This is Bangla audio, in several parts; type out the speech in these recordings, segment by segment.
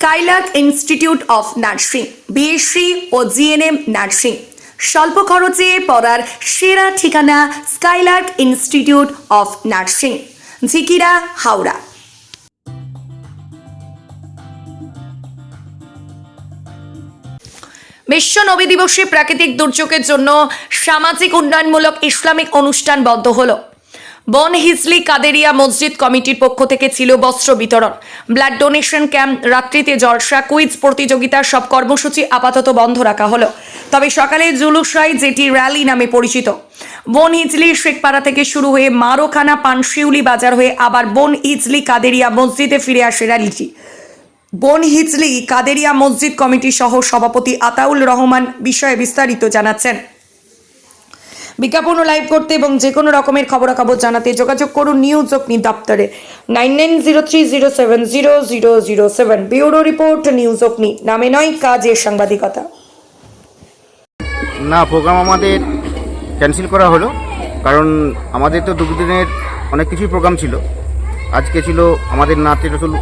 Skylark institute of nursing BSc O GNM nursing স্বল্প খরচে পড়ার সেরা ঠিকানা Skylark institute of nursing Jhikira, Howrah. বিশ্ব নবী দিবসে প্রাকৃতিক দুর্যোগের জন্য সামাজিক উন্নয়নমূলক ইসলামিক অনুষ্ঠান বন্ধ হলো। বন হিজলি কাদেরিয়া মসজিদ কমিটির পক্ষ থেকে ছিল বস্ত্র বিতরণ। ব্লাড ডোনেশন ক্যাম্প রাত্রিতে জলসা, কুইজ প্রতিযোগিতার সব কর্মসূচি আপাতত বন্ধ রাখা হলো। তবে সকালে জুলুসাই যেটি র্যালি নামে পরিচিত। বন হিজলি শেখপাড়া থেকে শুরু হয়ে মারোখানা, পানশিউলি বাজার হয়ে আবার বন ইজলি কাদেরিয়া মসজিদে ফিরে আসে র্যালিটি। বন হিজলি কাদেরিয়া মসজিদ কমিটি সহ সভাপতি আতাউল রহমান বিষয়ে বিস্তারিত জানাচ্ছেন। বিজ্ঞাপন লাইভ করতে এবং যে কোনো রকমের খবরাখবর জানাতে যোগাযোগ করুন নিউজ অগ্নি দপ্তরে। Nine nine zero three zero seven zero zero zero seven bureau report news Agni নামে নয়, কাজের সাংবাদিকতা। না প্রোগ্রাম আমাদের ক্যান্সেল করা হলো, কারণ আমাদের তো দুদিনের অনেক কিছুই প্রোগ্রাম ছিল। আজকে ছিল আমাদের নাচের রসুল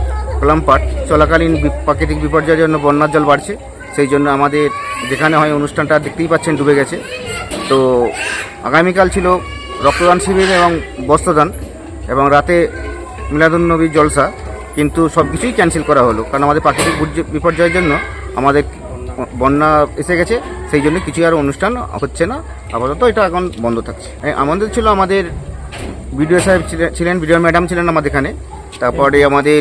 কলাম পাঠ। চলাকালীন প্রাকৃতিক বিপর্যয়ের জন্য বন্যার জল বাড়ছে। সেই জন্য আমাদের যেখানে হয় অনুষ্ঠানটা দেখতেই পাচ্ছেন ডুবে গেছে। তো আগামীকাল ছিল রক্তদান শিবির এবং বস্ত্রদান এবং রাতে মিলাদুন্নবী জলসা। কিন্তু সব কিছুই ক্যান্সেল করা হলো। কারণ আমাদের প্রাকৃতিক বিপর্যয়ের জন্য আমাদের বন্যা এসে গেছে। সেই জন্য কিছু আর অনুষ্ঠান হচ্ছে না। আপাতত এটা এখন বন্ধ থাকছে। আমাদের ছিল আমাদের বিডিও সাহেব ছিলেন, বিডিও ম্যাডাম ছিলেন আমাদের এখানে। তারপরে আমাদের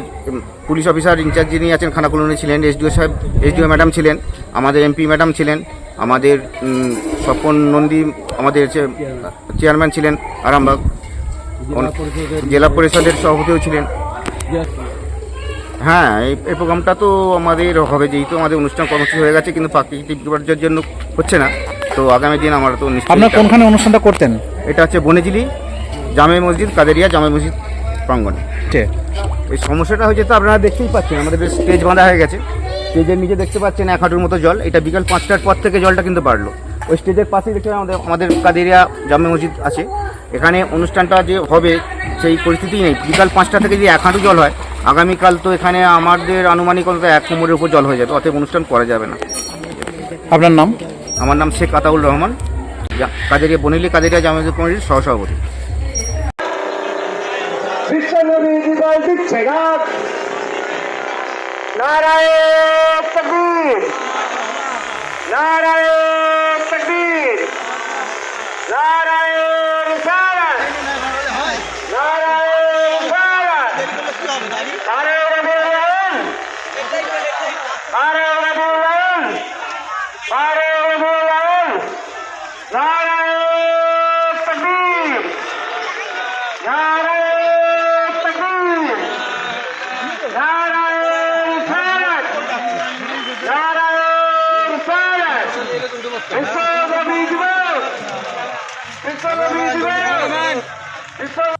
পুলিশ অফিসার ইনচার্জ যিনি আছেন খানাকুলনে ছিলেন এসডিও সাহেব এসডিও ম্যাডাম ছিলেন আমাদের এমপি ম্যাডাম ছিলেন আমাদের স্বপন নন্দী আমাদের হচ্ছে চেয়ারম্যান ছিলেন আরামবাগ। জেলা পরিষদের সভাপতিও ছিলেন। হ্যাঁ এই প্রোগ্রামটা তো আমাদের হবে যেহেতু আমাদের অনুষ্ঠান কর্মসূচি হয়ে গেছে কিন্তু প্রাকৃতিক বিপর্যয়ের জন্য হচ্ছে না। তো আগামী দিন আমরা তো আপনার কোনখানে অনুষ্ঠানটা করতেন? এটা হচ্ছে বনেজিলি জামে মসজিদ কাদেরিয়া জামে মসজিদ। প্রাঙ্গণে। ঠিক এই সমস্যাটা হয়েছে তো আপনারা দেখতেই পাচ্ছেন আমাদের বেশ স্টেজ বাঁধা হয়ে গেছে। স্টেজের নিচে দেখতে পাচ্ছেন এক হাঁটুর মতো জল। এটা বিকাল পাঁচটার পর থেকে জলটা কিন্তু বাড়লো। ওই স্টেজের পাশেই দেখতে আমাদের আমাদের কাদেরিয়া জামে মসজিদ আছে। এখানে অনুষ্ঠানটা যে হবে সেই পরিস্থিতি নেই। বিকাল পাঁচটা থেকে যদি এক হাঁটু জল হয় আগামীকাল তো এখানে আমাদের আনুমানিক অন্তত এক কোমরের উপর জল হয়ে যাবে। অতএব অনুষ্ঠান করা যাবে না। আপনার নাম? আমার নাম শেখ আতাউল রহমান। কাদেরিয়া বনিলি কাদেরিয়া জামে মসজিদ কমিটির সহসভাপতি। বিশ্বনবী দিবস দিচ্ছে গাছ নারায়ণ তকবীর নারায়ণ তকবীর নারায়ণ রিসালাত নারায়ণ রিসালাত নারায়ণ রবিউল নারায়ণ রবিউল নারায়ণ রবিউল নারায়ণ তকবীর নারায়ণ তকবীর নারায়ণ রিসালাত নারায়ণ রিসালাত বিশ্বনবী দিবস বিশ্বনবী দিবস বিশ্বনবী